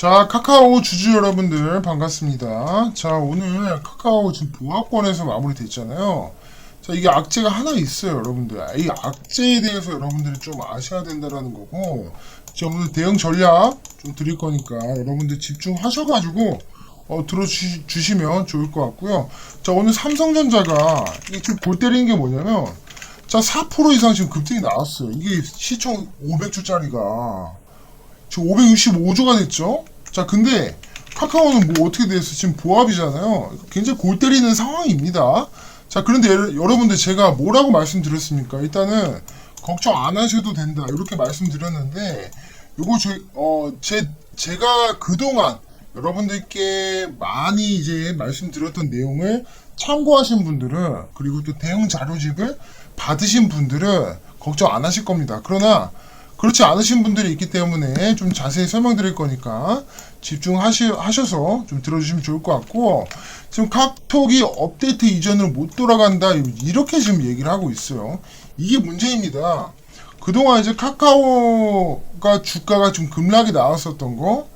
자, 카카오 주주 여러분들 반갑습니다. 자, 오늘 카카오 지금 보합권에서 마무리됐잖아요. 자, 이게 악재가 하나 있어요, 여러분들. 이 악재에 대해서 여러분들이 좀 아셔야 된다라는 거고, 제가 오늘 대응 전략 좀 드릴 거니까 여러분들 집중하셔가지고, 어, 들어주시면 좋을 것 같고요. 자, 오늘 삼성전자가 이게 지금 골 때리는 게 뭐냐면, 자, 4% 이상 지금 급등이 나왔어요. 이게 시총 500주짜리가. 지금 565조가 됐죠? 자, 근데 카카오는 뭐 어떻게 됐어? 지금 보합이잖아요. 굉장히 골 때리는 상황입니다. 자, 그런데 여러- 여러분들 제가 뭐라고 말씀드렸습니까? 일단은 걱정 안 하셔도 된다. 이렇게 말씀드렸는데, 요거 저, 어, 제, 제가 그동안 여러분들께 많이 이제 말씀드렸던 내용을 참고하신 분들은, 그리고 또 대응 자료집을 받으신 분들은 걱정 안 하실 겁니다. 그러나, 그렇지 않으신 분들이 있기 때문에 좀 자세히 설명드릴 거니까 집중하셔서 좀 들어주시면 좋을 것 같고 지금 카톡이 업데이트 이전으로 못 돌아간다 이렇게 지금 얘기를 하고 있어요. 이게 문제입니다. 그동안 이제 카카오가 주가가 좀 급락이 나왔었던 거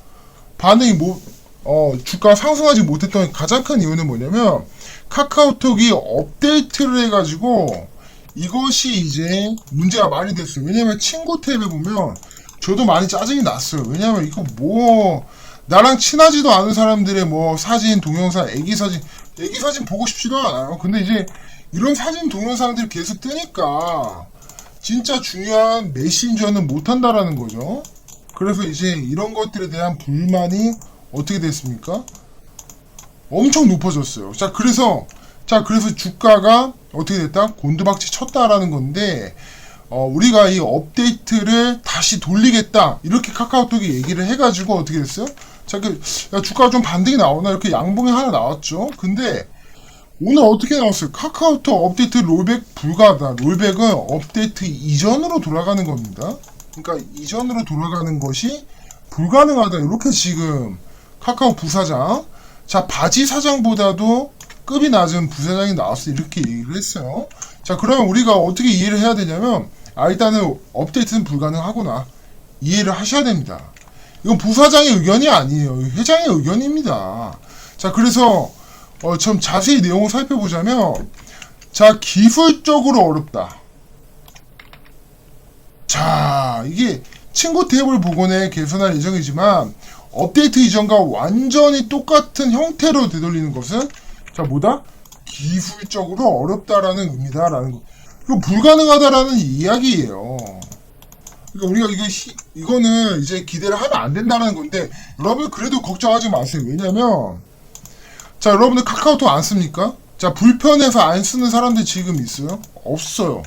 반응이 뭐, 어, 주가 상승하지 못했던 가장 큰 이유는 뭐냐면 카카오톡이 업데이트를 해가지고 이것이 이제 문제가 많이 됐어요. 왜냐면 친구 탭에 보면 저도 많이 짜증이 났어요. 왜냐면 이거 뭐 나랑 친하지도 않은 사람들의 뭐 사진, 동영상, 애기 사진, 애기 사진 보고 싶지도 않아요. 근데 이제 이런 사진, 동영상들이 계속 뜨니까 진짜 중요한 메신저는 못한다라는 거죠. 그래서 이제 이런 것들에 대한 불만이 어떻게 됐습니까? 엄청 높아졌어요. 자, 그래서 자, 그래서 주가가 어떻게 됐다? 곤두박질 쳤다라는 건데, 어, 우리가 이 업데이트를 다시 돌리겠다. 이렇게 카카오톡이 얘기를 해가지고 어떻게 됐어요? 자, 그, 야, 주가가 좀 반등이 나오나? 이렇게 양봉이 하나 나왔죠? 근데, 오늘 어떻게 나왔어요? 카카오톡 업데이트 롤백 불가하다. 롤백은 업데이트 이전으로 돌아가는 겁니다. 그러니까 이전으로 돌아가는 것이 불가능하다. 이렇게 지금 카카오 부사장, 자, 바지 사장보다도 급이 낮은 부사장이 나왔어 이렇게 얘기를 했어요. 자 그러면 우리가 어떻게 이해를 해야 되냐면 아 일단은 업데이트는 불가능하구나 이해를 하셔야 됩니다. 이건 부사장의 의견이 아니에요. 회장의 의견입니다. 자 그래서 어, 좀 자세히 내용을 살펴보자면 자 기술적으로 어렵다. 자 이게 친구 탭을 복원해 개선할 예정이지만 업데이트 이전과 완전히 똑같은 형태로 되돌리는 것은 자 뭐다? 기술적으로 어렵다라는 의미다라는 거. 이거 불가능하다라는 이야기예요. 그러니까 우리가 이거 히- 이거는 이제 기대를 하면 안 된다는 건데 여러분 그래도 걱정하지 마세요. 왜냐면 자 여러분들 카카오톡 안 씁니까? 자 불편해서 안 쓰는 사람들 지금 있어요? 없어요.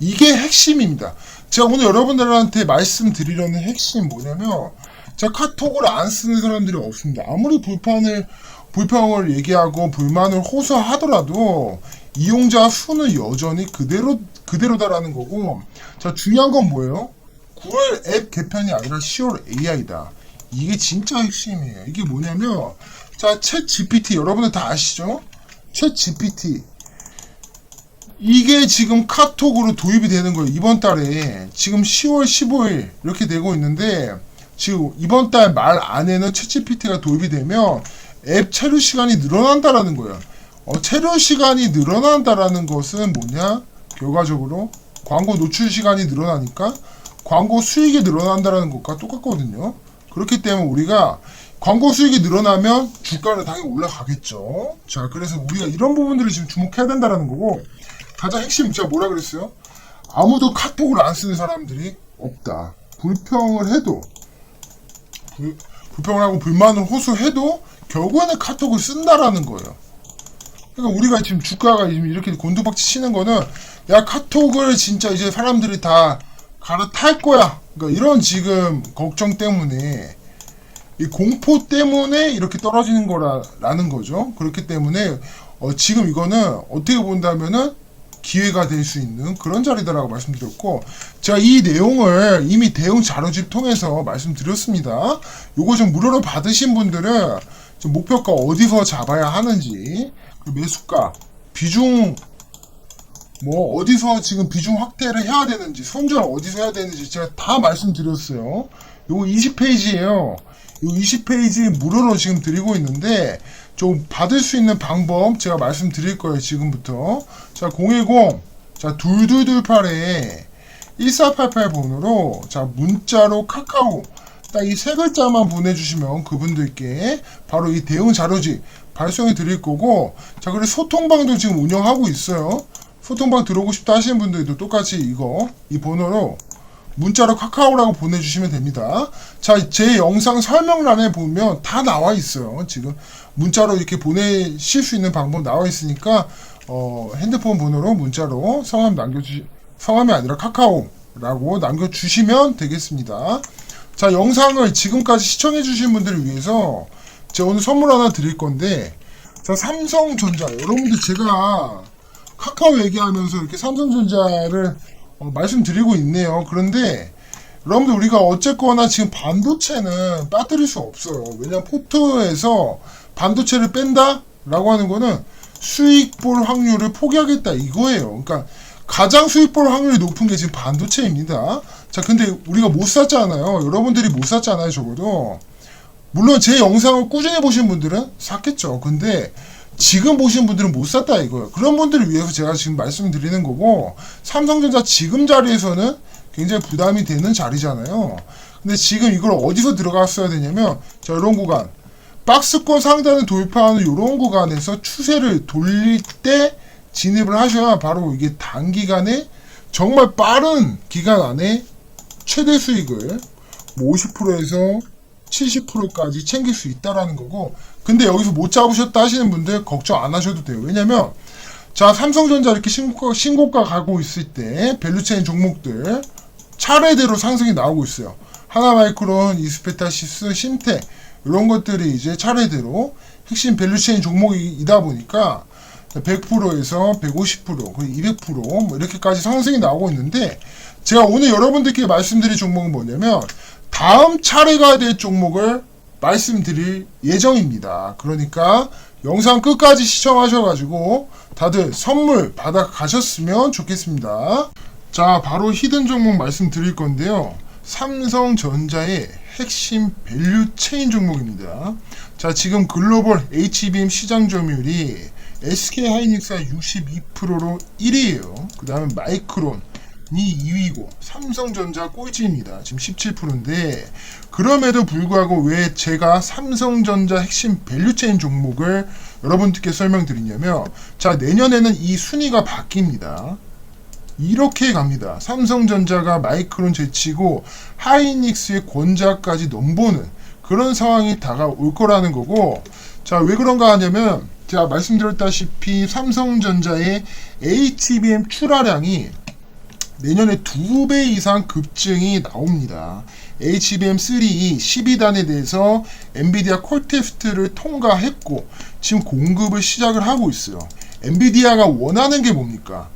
이게 핵심입니다. 제가 오늘 여러분들한테 말씀드리려는 핵심 뭐냐면 자 카톡을 안 쓰는 사람들이 없습니다. 아무리 불편을 불평을 얘기하고 불만을 호소하더라도 이용자 수는 여전히 그대로 그대로다라는 거고 자 중요한 건 뭐예요? 9월 앱 개편이 아니라 10월 AI다. 이게 진짜 핵심이에요. 이게 뭐냐면 자챗 GPT 여러분들 다 아시죠? 챗 GPT 이게 지금 카톡으로 도입이 되는 거예요. 이번 달에 지금 10월 15일 이렇게 되고 있는데 지금 이번 달 말 안에는 챗GPT가 도입이 되면 앱 체류 시간이 늘어난다라는 거예요. 어, 체류 시간이 늘어난다라는 것은 뭐냐? 결과적으로 광고 노출 시간이 늘어나니까 광고 수익이 늘어난다라는 것과 똑같거든요. 그렇기 때문에 우리가 광고 수익이 늘어나면 주가는 당연히 올라가겠죠. 자, 그래서 우리가 이런 부분들을 지금 주목해야 된다라는 거고 가장 핵심 제가 뭐라 그랬어요? 아무도 카톡을 안 쓰는 사람들이 없다. 불평을 해도 불, 불평을 하고 불만을 호소해도 결국에는 카톡을 쓴다라는 거예요. 그러니까 우리가 지금 주가가 이렇게 곤두박질 치는 거는 야 카톡을 진짜 이제 사람들이 다 갈아탈 거야. 그러니까 이런 지금 걱정 때문에 이 공포 때문에 이렇게 떨어지는 거라는 거죠. 그렇기 때문에 어, 지금 이거는 어떻게 본다면은 기회가 될 수 있는 그런 자리다라고 말씀드렸고 제가 이 내용을 이미 대응 자료집 통해서 말씀드렸습니다. 요거 좀 무료로 받으신 분들은 좀 목표가 어디서 잡아야 하는지 그 매수가 비중 뭐 어디서 지금 비중 확대를 해야 되는지 손절 어디서 해야 되는지 제가 다 말씀드렸어요. 요거 20페이지예요. 이 20페이지 무료로 지금 드리고 있는데 좀 받을 수 있는 방법 제가 말씀드릴 거예요 지금부터 자 010, 자 2228에 1488 번호로 자 문자로 카카오 딱 이 세 글자만 보내주시면 그분들께 바로 이 대응 자료지 발송해 드릴 거고 자 그리고 소통방도 지금 운영하고 있어요 소통방 들어오고 싶다 하시는 분들도 똑같이 이거 이 번호로 문자로 카카오라고 보내주시면 됩니다. 자, 제 영상 설명란에 보면 다 나와 있어요. 지금 문자로 이렇게 보내실 수 있는 방법 나와 있으니까 어, 핸드폰 번호로 문자로 성함 남겨주 성함이 아니라 카카오라고 남겨주시면 되겠습니다. 자, 영상을 지금까지 시청해주신 분들을 위해서 제가 오늘 선물 하나 드릴 건데 자, 삼성전자 여러분들 제가 카카오 얘기하면서 이렇게 삼성전자를 어, 말씀드리고 있네요. 그런데 여러분들 우리가 어쨌거나 지금 반도체는 빠뜨릴 수 없어요. 왜냐면 포토에서 반도체를 뺀다 라고 하는 거는 수익 볼 확률을 포기하겠다 이거예요. 그러니까 가장 수익 볼 확률이 높은 게 지금 반도체입니다. 자, 근데 우리가 못 샀잖아요. 여러분들이 못 샀잖아요, 적어도. 물론 제 영상을 꾸준히 보신 분들은 샀겠죠. 근데 지금 보신 분들은 못 샀다 이거예요. 그런 분들을 위해서 제가 지금 말씀드리는 거고 삼성전자 지금 자리에서는 굉장히 부담이 되는 자리잖아요. 근데 지금 이걸 어디서 들어갔어야 되냐면 자 이런 구간 박스권 상단을 돌파하는 이런 구간에서 추세를 돌릴 때 진입을 하셔야 바로 이게 단기간에 정말 빠른 기간 안에 최대 수익을 뭐 50%에서 70%까지 챙길 수 있다라는 거고 근데 여기서 못 잡으셨다 하시는 분들 걱정 안 하셔도 돼요. 왜냐면 자 삼성전자 이렇게 신고가, 신고가 가고 있을 때 밸류체인 종목들 차례대로 상승이 나오고 있어요. 하나마이크론, 이스페타시스, 신텍 이런 것들이 이제 차례대로 핵심 밸류체인 종목이다 보니까 100%에서 150%, 거의 200%뭐 이렇게까지 상승이 나오고 있는데 제가 오늘 여러분들께 말씀드릴 종목은 뭐냐면 다음 차례가 될 종목을 말씀드릴 예정입니다. 그러니까 영상 끝까지 시청하셔가지고 다들 선물 받아 가셨으면 좋겠습니다. 자, 바로 히든 종목 말씀드릴 건데요. 삼성전자의 핵심 밸류 체인 종목입니다. 자, 지금 글로벌 HBM 시장 점유율이 SK 하이닉스가 62%로 1위에요. 그 다음에 마이크론 이 2위고 삼성전자 꼴찌입니다. 지금 17%인데 그럼에도 불구하고 왜 제가 삼성전자 핵심 밸류체인 종목을 여러분들께 설명드리냐면 자 내년에는 이 순위가 바뀝니다. 이렇게 갑니다. 삼성전자가 마이크론 제치고 하이닉스의 권자까지 넘보는 그런 상황이 다가올 거라는 거고 자 왜 그런가 하냐면 제가 말씀드렸다시피 삼성전자의 HBM 출하량이 내년에 두 배 이상 급증이 나옵니다. HBM3 12단에 대해서 엔비디아 콜 테스트를 통과했고 지금 공급을 시작을 하고 있어요. 엔비디아가 원하는 게 뭡니까?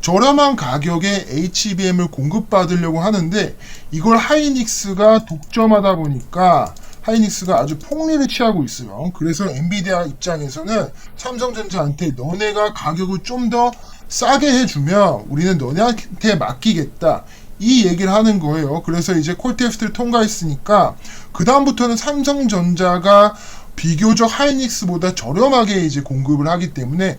저렴한 가격에 HBM을 공급받으려고 하는데 이걸 하이닉스가 독점하다 보니까 하이닉스가 아주 폭리를 취하고 있어요. 그래서 엔비디아 입장에서는 삼성전자한테 너네가 가격을 좀더 싸게 해주면 우리는 너네한테 맡기겠다. 이 얘기를 하는 거예요. 그래서 이제 콜 테스트를 통과했으니까 그 다음부터는 삼성전자가 비교적 하이닉스보다 저렴하게 이제 공급을 하기 때문에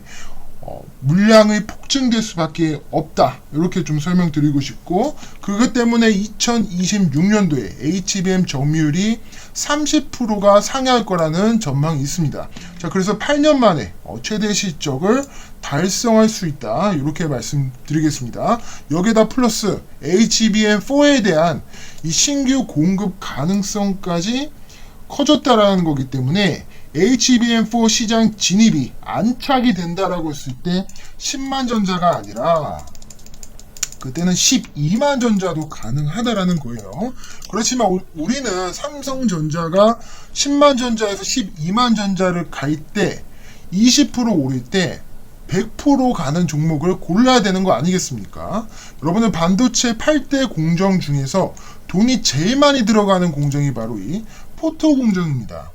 어, 물량이 폭증될 수밖에 없다. 이렇게 좀 설명드리고 싶고 그것 때문에 2026년도에 HBM 점유율이 30%가 상회할 거라는 전망이 있습니다. 자, 그래서 8년 만에 어, 최대 실적을 달성할 수 있다. 이렇게 말씀드리겠습니다. 여기다 플러스 HBM4에 대한 이 신규 공급 가능성까지 커졌다라는 거기 때문에 HBM4 시장 진입이 안착이 된다라고 했을 때 10만 전자가 아니라 그때는 12만 전자도 가능하다라는 거예요. 그렇지만 우- 우리는 삼성전자가 10만 전자에서 12만 전자를 갈 때 20% 오를 때 100% 가는 종목을 골라야 되는 거 아니겠습니까? 여러분은 반도체 8대 공정 중에서 돈이 제일 많이 들어가는 공정이 바로 이 포토 공정입니다.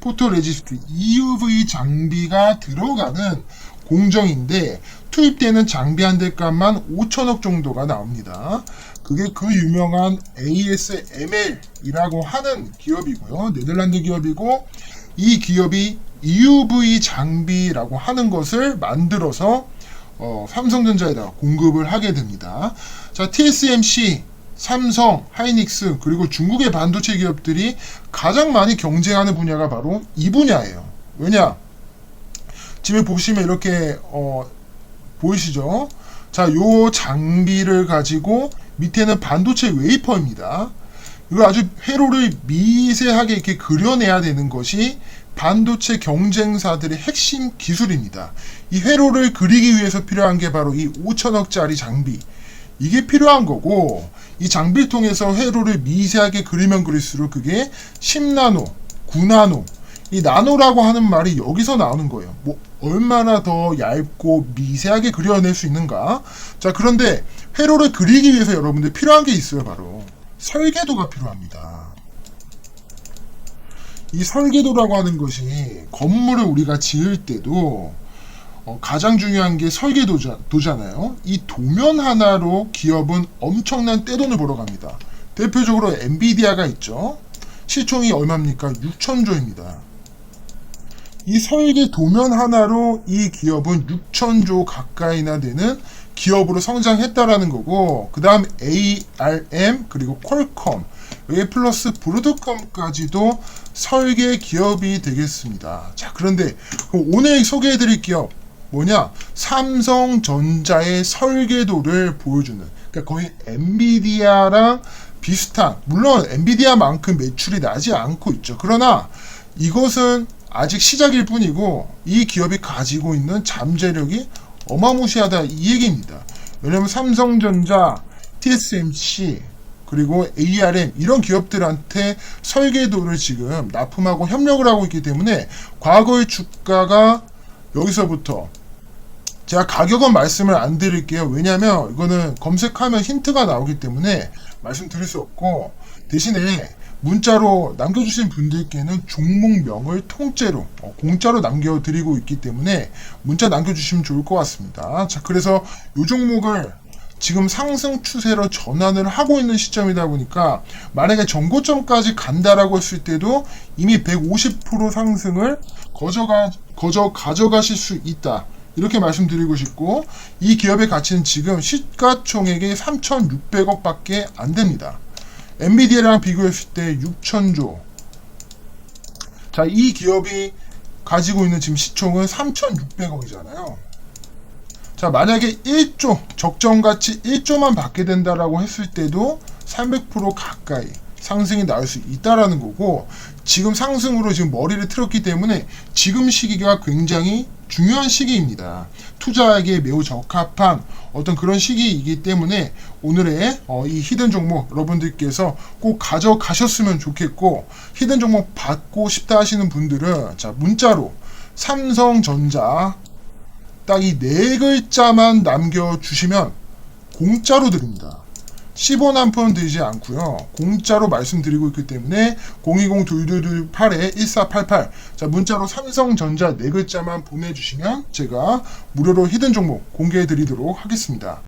포토레지스트 EUV 장비가 들어가는 공정인데 투입되는 장비 한 대 값만 5천억 정도가 나옵니다. 그게 그 유명한 ASML이라고 하는 기업이고요. 네덜란드 기업이고 이 기업이 EUV 장비라고 하는 것을 만들어서 어, 삼성전자에다 공급을 하게 됩니다. 자, TSMC, 삼성, 하이닉스 그리고 중국의 반도체 기업들이 가장 많이 경쟁하는 분야가 바로 이 분야예요. 왜냐? 지금 보시면 이렇게 어, 보이시죠? 자, 요 장비를 가지고 밑에는 반도체 웨이퍼입니다. 이걸 아주 회로를 미세하게 이렇게 그려내야 되는 것이 반도체 경쟁사들의 핵심 기술입니다. 이 회로를 그리기 위해서 필요한 게 바로 이 5천억짜리 장비. 이게 필요한 거고, 이 장비를 통해서 회로를 미세하게 그리면 그릴수록 그게 10나노, 9나노, 이 나노라고 하는 말이 여기서 나오는 거예요. 뭐 얼마나 더 얇고 미세하게 그려낼 수 있는가? 자, 그런데 회로를 그리기 위해서 여러분들 필요한 게 있어요, 바로. 설계도가 필요합니다. 이 설계도라고 하는 것이 건물을 우리가 지을 때도 어, 가장 중요한 게 설계도잖아요. 이 도면 하나로 기업은 엄청난 떼돈을 벌어갑니다. 대표적으로 엔비디아가 있죠. 시총이 얼마입니까? 6천조입니다. 이 설계 도면 하나로 이 기업은 6천조 가까이나 되는 기업으로 성장했다라는 거고 그 다음 ARM 그리고 퀄컴 여기 플러스 브로드컴까지도 설계 기업이 되겠습니다. 자 그런데 오늘 소개해드릴 기업 뭐냐 삼성전자의 설계도를 보여주는 그러니까 거의 엔비디아랑 비슷한 물론 엔비디아만큼 매출이 나지 않고 있죠. 그러나 이것은 아직 시작일 뿐이고 이 기업이 가지고 있는 잠재력이 어마무시하다 이 얘기입니다. 왜냐하면 삼성전자, TSMC 그리고 ARM 이런 기업들한테 설계도를 지금 납품하고 협력을 하고 있기 때문에 과거의 주가가 여기서부터 제가 가격은 말씀을 안 드릴게요. 왜냐하면 이거는 검색하면 힌트가 나오기 때문에 말씀드릴 수 없고 대신에 문자로 남겨주신 분들께는 종목명을 통째로 어, 공짜로 남겨드리고 있기 때문에 문자 남겨주시면 좋을 것 같습니다. 자 그래서 이 종목을 지금 상승 추세로 전환을 하고 있는 시점이다 보니까 만약에 정고점까지 간다라고 했을 때도 이미 150% 상승을 거저가 거저 가져가실 수 있다. 이렇게 말씀드리고 싶고 이 기업의 가치는 지금 시가총액이 3,600억밖에 안 됩니다. 엔비디아랑 비교했을 때 6천조. 자, 이 기업이 가지고 있는 지금 시총은 3,600억이잖아요. 자, 만약에 1조, 적정 가치 1조만 받게 된다라고 했을 때도 300% 가까이 상승이 나올 수 있다라는 거고, 지금 상승으로 지금 머리를 틀었기 때문에 지금 시기가 굉장히 중요한 시기입니다. 투자에게 매우 적합한 어떤 그런 시기이기 때문에 오늘의 어, 이 히든 종목 여러분들께서 꼭 가져가셨으면 좋겠고 히든 종목 받고 싶다 하시는 분들은 자 문자로 삼성전자 딱 이 네 글자만 남겨주시면 공짜로 드립니다. 10원 한 푼 들지 않고요. 공짜로 말씀드리고 있기 때문에 020-2228-1488 자 문자로 삼성전자 네 글자만 보내주시면 제가 무료로 히든 종목 공개해 드리도록 하겠습니다.